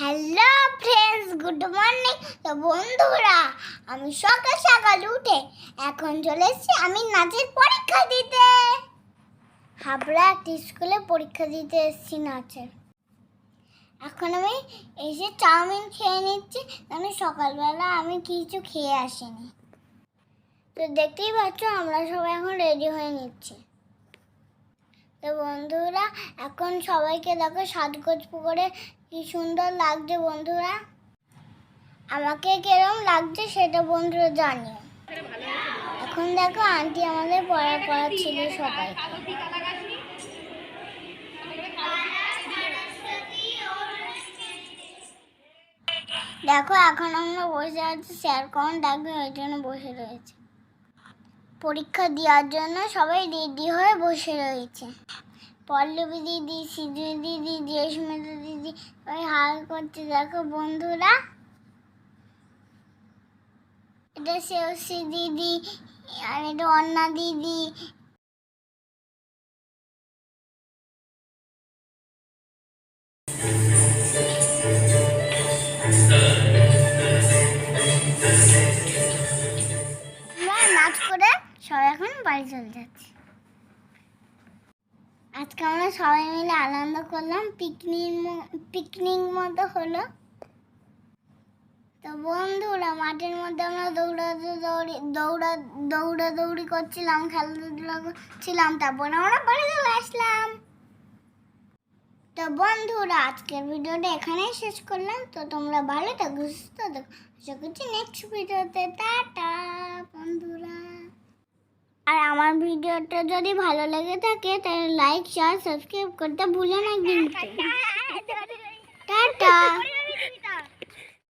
Hello friends good morning তো বন্ধুরা, আমি সকাল সকাল উঠে এখন চলে এসেছি আমি নাচের পরীক্ষা দিতে। হাবড়া একটি স্কুলে পরীক্ষা দিতে এসেছি নাচের। এখন আমি এসে চাউমিন খেয়ে নিচ্ছি কারণ সকালবেলা আমি কিছু খেয়ে আসিনি। তো দেখতেই পাচ্ছ, আমরা সবাই এখন রেডি হয়ে নিচ্ছি। তো বন্ধুরা, এখন সবাইকে দেখো সাজগোজ করে কি সুন্দর লাগছে বন্ধুরা। আমাকে কিরম লাগছে সেটা বন্ধুরা জানিও। এখন দেখো আন্টি আমাদের পড়া পড়াচ্ছিল সবাই। দেখো, এখন আমরা বসে আছি স্যার কখন ডাকবে ওই জন্য বসে রয়েছে। পরীক্ষা দেওয়ার জন্য সবাই রেডি হয়ে বসে রয়েছে। পল্লবী দিদি সিধু দিদি রেশমিতা দিদি ওই হাল করছে। দেখো বন্ধুরা, এটা শেষী দিদি আর এটা অন্না দিদি। নাচ করে সবাই এখন বাড়ি চলে যাচ্ছি। আজকে আমরা সবাই মিলে আনন্দ করলাম পিকনিক পিকনিক মতো হলো। তো বন্ধুরা, মাঠের মধ্যে আমরা দৌড়াতে দৌড়ি, দৌড়া দৌড়া দৌড়ি করছিলাম, খেলাধুলা করছিলাম, তারপরে আমরা বাড়ি চলে আসলাম। তো বন্ধুরা, আজকের ভিডিওটা এখানেই শেষ করলাম। তো তোমরা ভালো থাকো, সুস্থ থাকো। আশা করছি নেক্সট ভিডিওতে, টাটা বন্ধুরা। আমার ভিডিওটা যদি ভালো লেগে থাকে তাহলে লাইক শেয়ার সাবস্ক্রাইব করতে ভুলো না কিন্তু।